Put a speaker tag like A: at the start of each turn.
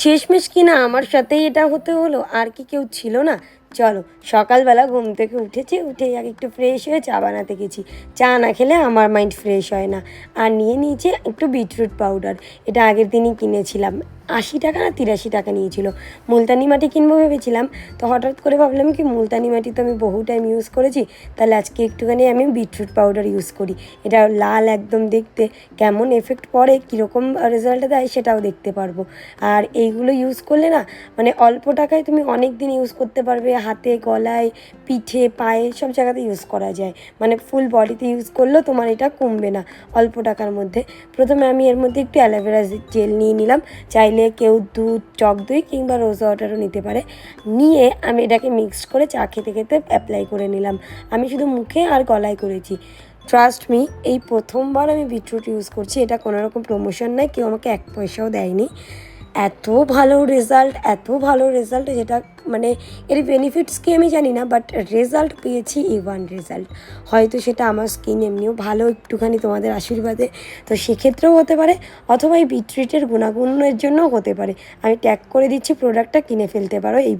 A: শেষমেশ কিনা আমার সাথেই এটা হতে হলো, আর কি কেউ ছিল না। চলো, সকালবেলা ঘুম থেকে উঠেছি উঠে আগে একটু ফ্রেশ হয়ে চা বানাতে গেছি। চা না খেলে আমার মাইন্ড ফ্রেশ হয় না। আর নিয়ে নিয়েছি একটু বিটরুট পাউডার এটা আগের দিনই কিনেছিলাম। আশি টাকা না তিরাশি টাকা নিয়েছিল। মুলতানি মাটি কিনবো ভেবেছিলাম, তো হঠাৎ করে ভাবলাম কি, মুলতানি মাটি তো আমি বহু টাইম ইউজ করেছি, তাহলে আজকে একটুখানি আমি বিটরুট পাউডার ইউজ করি। এটা লাল একদম দেখতে, কেমন এফেক্ট পড়ে, কীরকম রেজাল্ট দেয় সেটাও দেখতে পারব। আর এইগুলো ইউজ করলে না মানে অল্প টাকায় তুমি অনেক দিন ইউজ করতে পারবে, হাতে, গলায়, পিঠে, পায়ে, সব জায়গাতে ইউজ করা যায়। মানে ফুল বডিতে ইউজ করলেও তোমার এটা কমবে না, অল্প টাকার মধ্যে। প্রথমে আমি এর মধ্যে একটু অ্যালোভেরা জেল নিয়ে নিলাম, চাইলে কেউ দুধ, চক দই কিংবা রোজা ওয়াটারও নিতে পারে। নিয়ে আমি এটাকে মিক্সড করে চা খেতে খেতে অ্যাপ্লাই করে নিলাম। আমি শুধু মুখে আর গলায় করেছি। ট্রাস্ট মি এই প্রথমবার আমি বিটরুট ইউজ করছি। এটা কোনো রকম প্রমোশন নাই। কেউ আমাকে এক পয়সাও দেয়নি। এত ভালো রেজাল্ট এত ভালো রেজাল্ট যেটা মানে এর বেনিফিটস কি আমি জানি না বাট রেজাল্ট পেয়েছি ই ওয়ান রেজাল্ট হয়তো সেটা আমার স্কিন এমনিও ভালো একটুখানি তোমাদের আশীর্বাদে, তো সেক্ষেত্রেও হতে পারে, অথবা এই বিট্রিটের গুণাগুণের জন্যও হতে পারে। আমি ট্যাগ করে দিচ্ছি প্রোডাক্টটা কিনে ফেলতে পারো এই